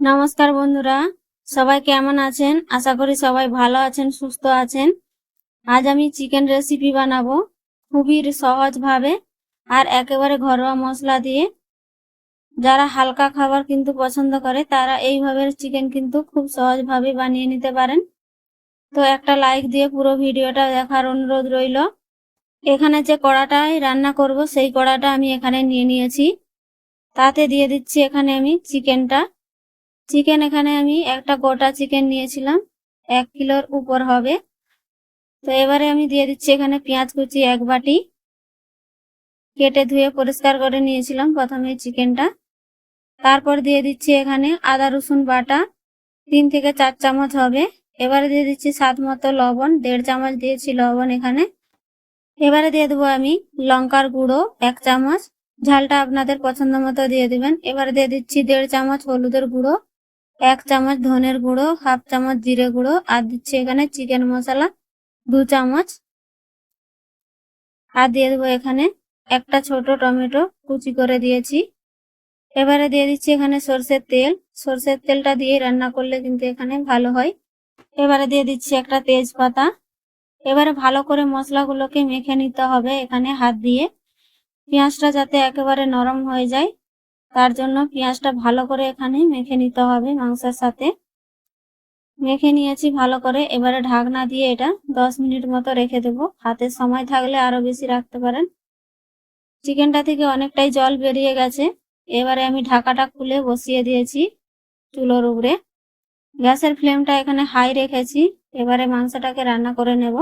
নমস্কার বন্ধুরা, সবাই কেমন আছেন? আশা করি সবাই ভালো আছেন, সুস্থ আছেন। আজ আমি চিকেন রেসিপি বানাবো খুবই সহজভাবে আর একেবারে ঘরোয়া মশলা দিয়ে। যারা হালকা খাবার কিন্তু পছন্দ করে, তারা এইভাবে চিকেন কিন্তু খুব সহজভাবে বানিয়ে নিতে পারেন। তো একটা লাইক দিয়ে পুরো ভিডিওটা দেখার অনুরোধ রইল। এখানে যে কড়াটায় রান্না করব, সেই কড়াটা আমি এখানে নিয়ে নিয়েছি। তাতে দিয়ে দিচ্ছি এখানে আমি চিকেনটা চিকেন এখানে আমি একটা গোটা চিকেন নিয়েছিলাম, এক কিলোর উপর হবে। তো এবারে আমি দিয়ে দিচ্ছি এখানে পেঁয়াজ কুচি এক বাটি। কেটে ধুয়ে পরিষ্কার করে নিয়েছিলাম প্রথমে চিকেনটা। তারপর দিয়ে দিচ্ছি এখানে আদা রসুন বাটা, তিন থেকে চার চামচ হবে। এবারে দিয়ে দিচ্ছি স্বাদ মতো লবণ, দেড় চামচ দিয়েছি লবণ এখানে। এবারে দিয়ে দেবো আমি লঙ্কার গুঁড়ো এক চামচ। ঝালটা আপনাদের পছন্দ মতো দিয়ে দিবেন। এবারে দিয়ে দিচ্ছি দেড় চামচ হলুদের গুঁড়ো। এক চামচ ধনের গুঁড়ো, হাফ চামচ জিরে গুঁড়ো, আর দিচ্ছি এখানে চিকেন মশলা, দু চামচ। আর দিয়ে দেবো এখানে একটা ছোট টমেটো কুচি করে দিয়েছি। এবারে দিয়ে দিচ্ছি এখানে সর্ষের তেল। সর্ষের তেলটা দিয়ে রান্না করলে কিন্তু এখানে ভালো হয়। এবারে দিয়ে দিচ্ছি একটা তেজপাতা। এবারে ভালো করে মশলাগুলোকে মেখে নিতে হবে এখানে হাত দিয়ে। পেঁয়াজটা যাতে একেবারে নরম হয়ে যায়। তার জন্য পেঁয়াজটা ভালো করে এখানে মেখে নিতে হবে মাংসের সাথে। মেখে নিয়েছি ভালো করে। এবারে ঢাকনা দিয়ে এটা দশ মিনিট মতো রেখে দেবো। হাতে সময় থাকলে আরও বেশি রাখতে পারেন। চিকেনটা থেকে অনেকটাই জল বেরিয়ে গেছে। এবারে আমি ঢাকাটা খুলে বসিয়ে দিয়েছি চুলোর উপরে। গ্যাসের ফ্লেমটা এখানে হাই রেখেছি। এবারে মাংসটাকে রান্না করে নেব।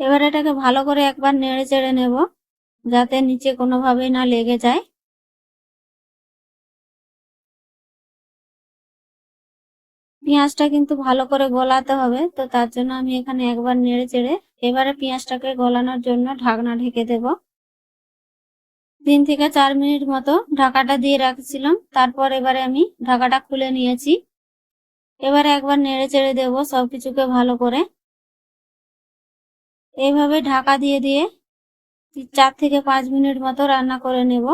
এবার এটাকে ভালো করে একবার নেড়ে চেড়ে নেব, যাতে নিচে কোনোভাবেই না লেগে যায়। পেঁয়াজটা কিন্তু ভালো করে গলাতে হবে, তো তার জন্য আমি এখানে একবার নেড়ে চেড়ে এবারে পেঁয়াজটাকে গলানোর জন্য ঢাকনা ঢেকে দেব। তিন থেকে চার মিনিট মতো ঢাকাটা দিয়ে রাখছিলাম, তারপর এবারে আমি ঢাকাটা খুলে নিয়েছি। এবারে একবার নেড়ে চেড়ে দেবো সবকিছুকে ভালো করে। এইভাবে ঢাকা দিয়ে দিয়ে চার থেকে পাঁচ মিনিট মতো রান্না করে নেব।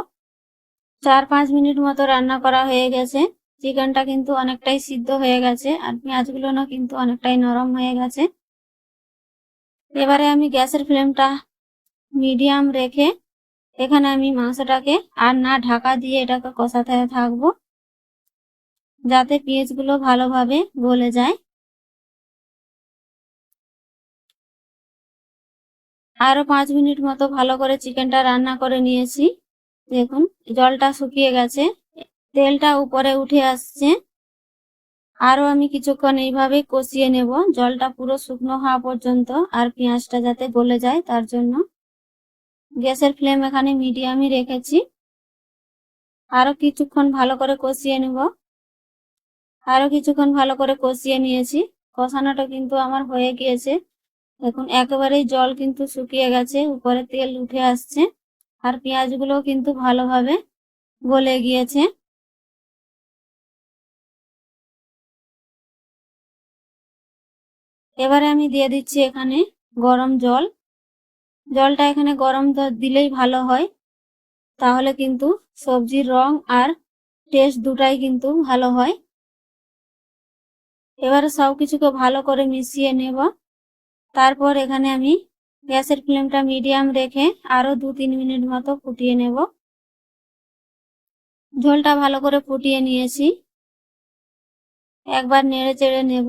চার পাঁচ মিনিট মতো রান্না করা হয়ে গেছে। চিকেনটা কিন্তু অনেকটাই সিদ্ধ হয়ে গেছে আর পেঁয়াজগুলো না কিন্তু অনেকটাই নরম হয়ে গেছে। এবারে আমি গ্যাসের ফ্লেমটা মিডিয়াম রেখে এখানে আমি মাংসটাকে আর না ঢাকা দিয়ে এটাকে কষাতে থাকব, যাতে পেঁয়াজগুলো ভালোভাবে গলে যায়। আরও পাঁচ মিনিট মতো ভালো করে চিকেনটা রান্না করে নিয়েছি। দেখুন, জলটা শুকিয়ে গেছে। তেলটা উপরে উঠে আসছে। আরও আমি কিছুক্ষণ এইভাবে কষিয়ে নেব। জলটা পুরো শুকনো হওয়া পর্যন্ত আর পেঁয়াজটা যাতে গলে যায় তার জন্য। গ্যাসের ফ্লেম এখানে মিডিয়ামই রেখেছি। আরও কিছুক্ষণ ভালো করে কষিয়ে নেব। আরও কিছুক্ষণ ভালো করে কষিয়ে নিয়েছি। কষানোটা কিন্তু আমার হয়ে গিয়েছে। দেখুন, একেবারেই জল কিন্তু শুকিয়ে গেছে উপরে তেল উঠে আসছে, আর পেঁয়াজগুলো কিন্তু ভালোভাবে গলে গিয়েছে। এবারে আমি দিয়ে দিচ্ছি এখানে গরম জল। জলটা এখানে গরম দিলেই ভালো হয়। তাহলে কিন্তু সবজির রং আর টেস্ট দুটাই কিন্তু ভালো হয়। এবারে সব কিছুকে ভালো করে মিশিয়ে নেব। তারপর এখানে আমি গ্যাসের ফ্লেমটা মিডিয়াম রেখে আরও দু তিন মিনিট মতো ফুটিয়ে নেব। ঝোলটা ভালো করে ফুটিয়ে নিয়েছি। একবার নেড়ে চেড়ে নেব।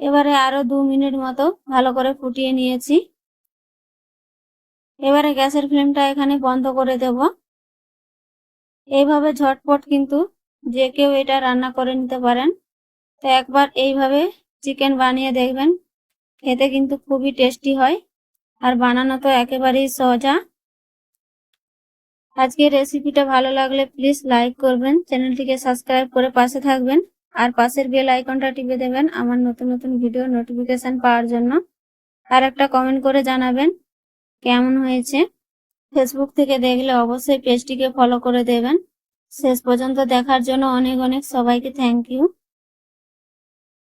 এবারে আরও দু মিনিট মতো ভালো করে ফুটিয়ে নিয়েছি। এবারে গ্যাসের ফ্লেমটা এখানে বন্ধ করে দেব। এইভাবে ঝটপট কিন্তু যে কেউ এটা রান্না করে নিতে পারেন। তো একবার এইভাবে চিকেন বানিয়ে দেখবেন, খেতে কিন্তু খুবই টেস্টি হয় আর বানানো তো একেবারেই সহজা আজকের রেসিপিটা ভালো লাগলে প্লিজ লাইক করবেন, চ্যানেলটিকে সাবস্ক্রাইব করে পাশে থাকবেন আর পাশের বেল আইকনটা টিপে দেবেন আমার নতুন নতুন ভিডিও নোটিফিকেশন পাওয়ার জন্য। আর একটা কমেন্ট করে জানাবেন কেমন হয়েছে। ফেসবুক থেকে দেখলে অবশ্যই পেজটিকে ফলো করে দেবেন। শেষ পর্যন্ত দেখার জন্য অনেক অনেক সবাইকে থ্যাংক ইউ